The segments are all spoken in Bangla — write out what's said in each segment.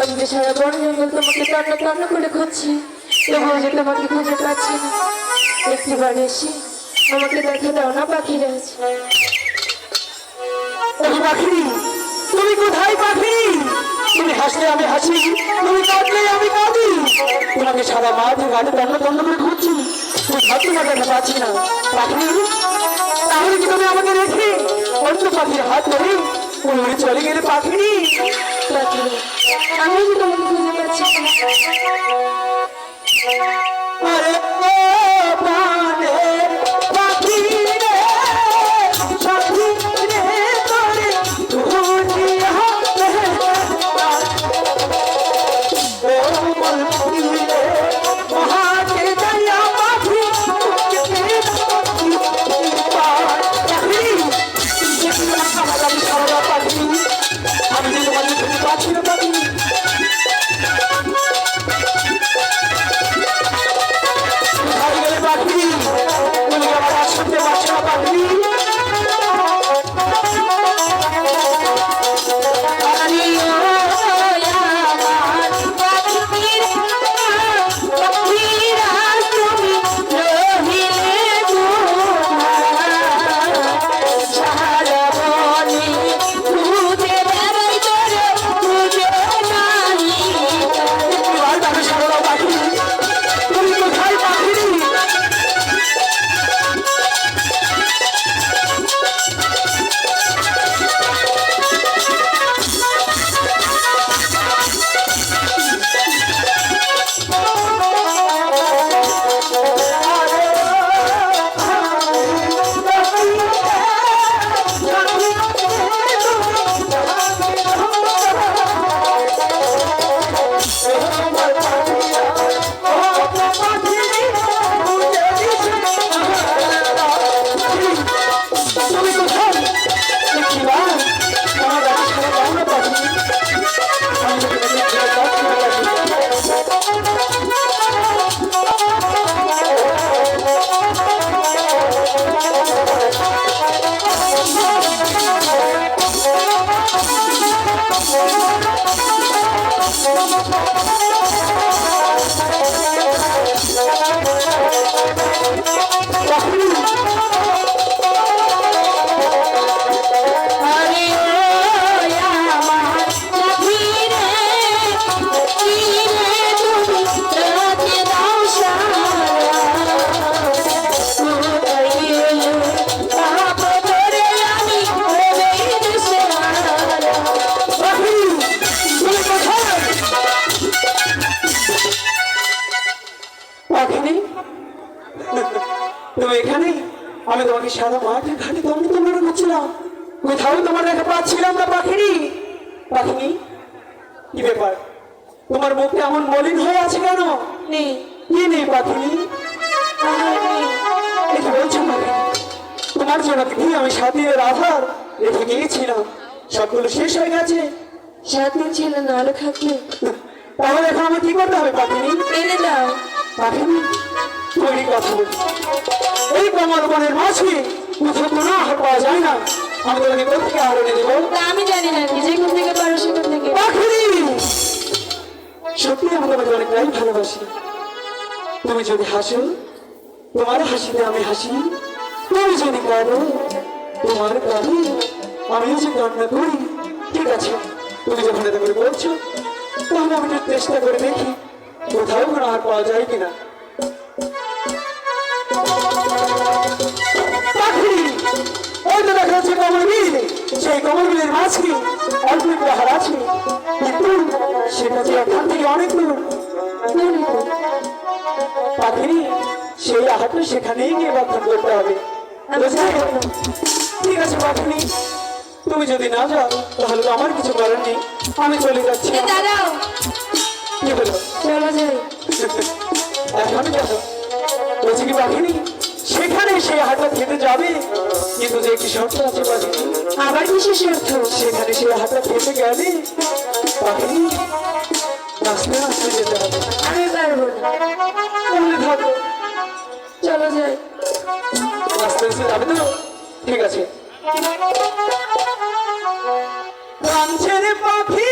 আমি তো সারা বন জঙ্গল তোমাকে তন্ন তন্ন করে খুঁজছি। তবুও যে তোমাকে খুঁজে পাচ্ছি না। একটিবার এসে আমাকে দেখা দাও না পাখিরাজ ওই তুমি কোথায় পাখি? তুমি হাসলে আমি হাসি, তুমি কাঁদলে আমি কাঁদি। তোমাকে সারা মাঠে ঘাটে দণ্ড দণ্ড করে খুঁজছি। তুমি ভাবতে না দেখা পাচ্ছি না। পাখি, তাহলে কি তুমি আমাকে রেখে অন্য পাখির হাত ধরে উড়ে চলে গেলে পাখি পাখিরাজ আমি তোমাকে খুঁজে পাচ্ছি? কোথায় আমি তোমাকে সারা মাঠে ঘাটে দণ্ড দণ্ড করছিলাম কোথাও তোমার দেখা পাচ্ছিলাম না পাখিনি। পাখিনি? কি ব্যাপার? তোমার মুখটা এমন মলিন হয়ে আছে কেন? নেই। কি নেই পাখিনি? এটা বলছো তোমার জন্য কি আমি সাত দিনের আধার রেখে গিয়েছিলাম? সবগুলো শেষ হয়ে গেছে। দিন ছিল না আলো থাকলে। তাহলে এখন আমার কি করতে হবে পাখিনি? এনে দাও। পাখিনি? তৈরি কথা এই কমল বনের মাঝে কোথাও কোনো আহার পাওয়া যায় না। আমি তোমাকে কোথা থেকে আহার এনে দেবো আমি জানি না কি যেখান থেকে পারো সেখান থেকে? সত্যি আমি তোমাকে অনেকটাই ভালোবাসি। তুমি যদি হাসো তোমার হাসিতে আমি হাসি। তুমি যদি কাঁদো তোমার কাঁদে। আমিও যে কান্না করি ঠিক আছে। তুমি যখন এটা করে বলছো তাহলে আমি একটু চেষ্টা করে দেখি কোথাও কোনো আহার পাওয়া যায় কিনা। ওই তো দেখা যাচ্ছে কমল বিল সেই কমল বিলের মাঝে অল্প একটু আছে কিন্তু সেটা যে এখান থেকে অনেক দূর। পাখিনি সেই আহারটা সেখানেই গিয়ে রক্ষণ করতে হবে? ঠিক আছে পাখিনি। তুমি যদি না যাও তাহলে তো আমার কিছু করার নেই। আমি চলে যাচ্ছি। দাঁড়াও। কি চলো যাই। এখন কেন বলছি কি পাখিনি? সেখানে সেই হাটটা খেতে যাবে। কিন্তু যে কি শর্ত আছে আবার বিশেষ অর্থ সেখানে সেই হাটটা খেতে গেলে নাচতে নাচতে যেতে হবে। আমি পারব না থাকো চলো যাই। নাচতে যাবে তো? ঠিক আছে। রামছেড়ে পাখি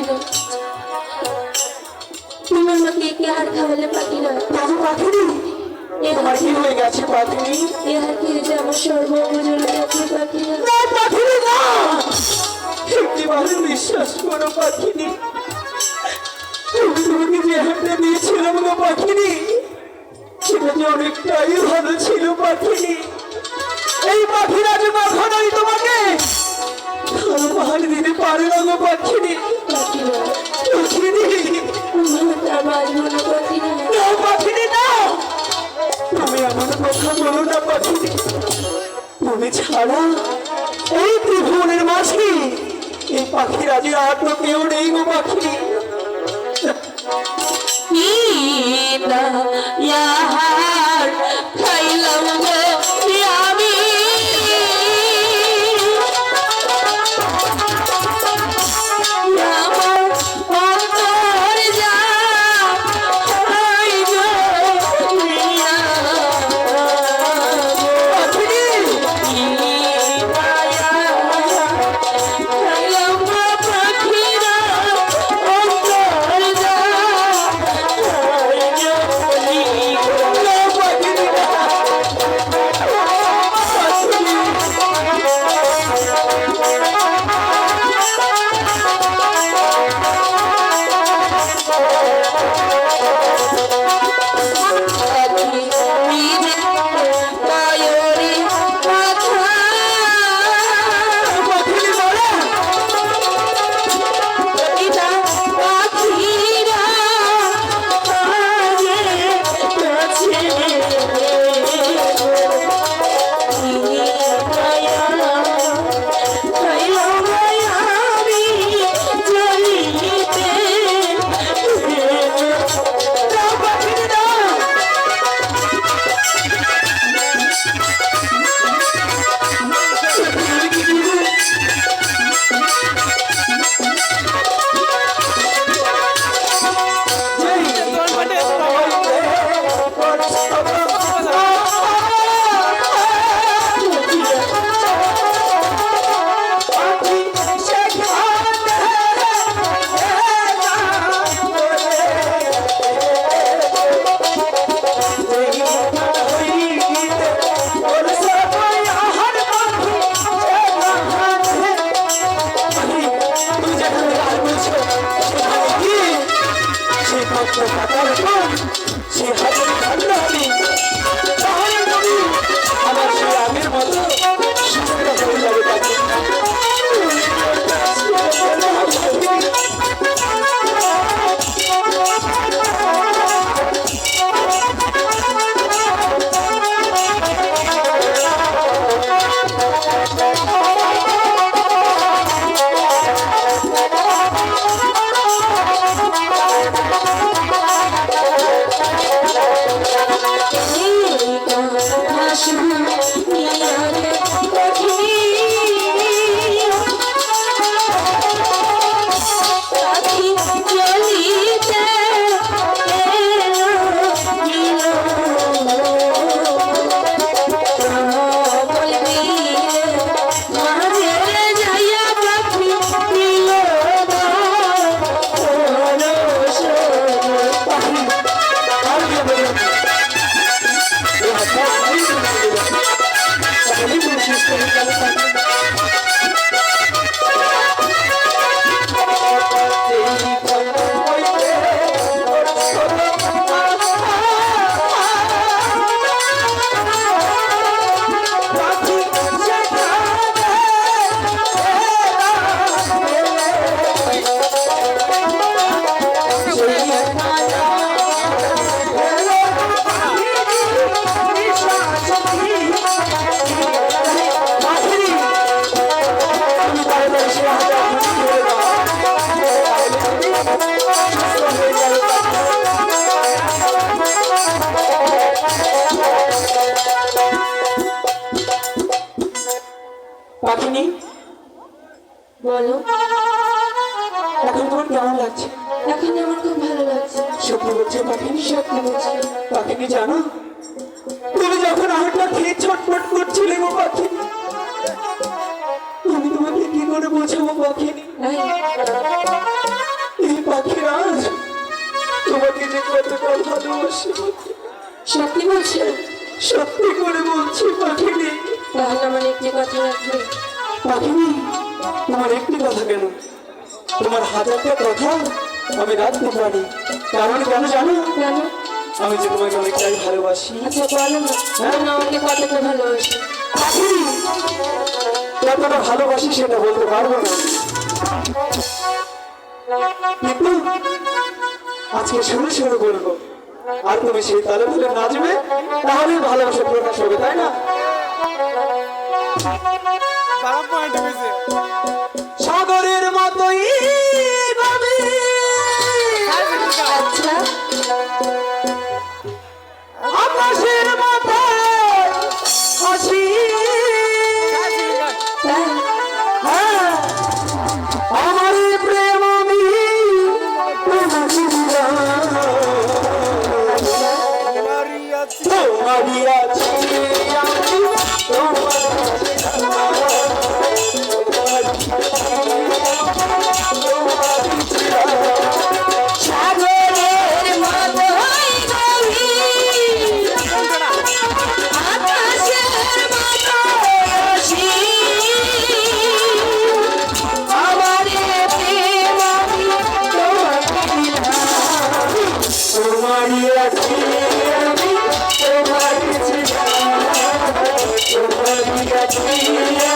পাখিরা তুমি আমাকে একে হার খাওয়ালে পাখিরা তবে পাখিনি এ তোমার হয়ে গেছে পাখিনি এ হার যে আমার সর্বঙ্গ গেছে পাখিরা না? পাখিনি না! একটিবারে বিশ্বাস করো পাখিনি তুমি তোমাকে যে হাতটা দিয়েছিলাম গো পাখিনি সেটা যে অনেকটাই ভালো ছিল পাখিনি এই পাখিরা যে কখনোই তোমাকে ভালো পাহাড় দিতে পারে না গো পাখিনি তুমি ছাড়া এই ত্রিভুবনের মাঝে এই পাখির আজ আর কেউ নেই গো পাখি পিতা সে হাজার আর পাঠিনি বলো। এখন তোমার কেমন লাগছে? এখন আমার খুব ভালো লাগছে। সত্যি বলছে পাখিনি সত্যি বলছে। পাখিনি জানো? তুমি যখন আটটা খেয়ে ছটফট করছিলে গো পাখিনি আমি তোমাকে কি করে বোঝাবো পাখিনি এই পাখিরাজ তোমাকে যে কতটা ভালোবাসে। সত্যি বলছে? সত্যি করে বলছি পাখিনি তাহলে আমার একটি কথা রাখবে। পাখিনি তোমার একটি কথা কেন? তোমার হাজারটা কথা আমি রাখতে পারি কারণ কেন জানো? কেন? আমি যে তোমাকে অনেকটাই ভালোবাসি। আচ্ছা বলো না। আমি আমাকে কতটা ভালোবাসি? কতটা ভালোবাসি সেটা বলতে পারব না। কিন্তু আজকে শুরু শুরু করব। আর তুমি সেই তালে তালে নাচবে তাহলে ভালোবাসা প্রকাশ হবে তাই না? সাগরের মতোই ভাবে। আচ্ছা আকাশের আমি, তোমার তোমারই আছি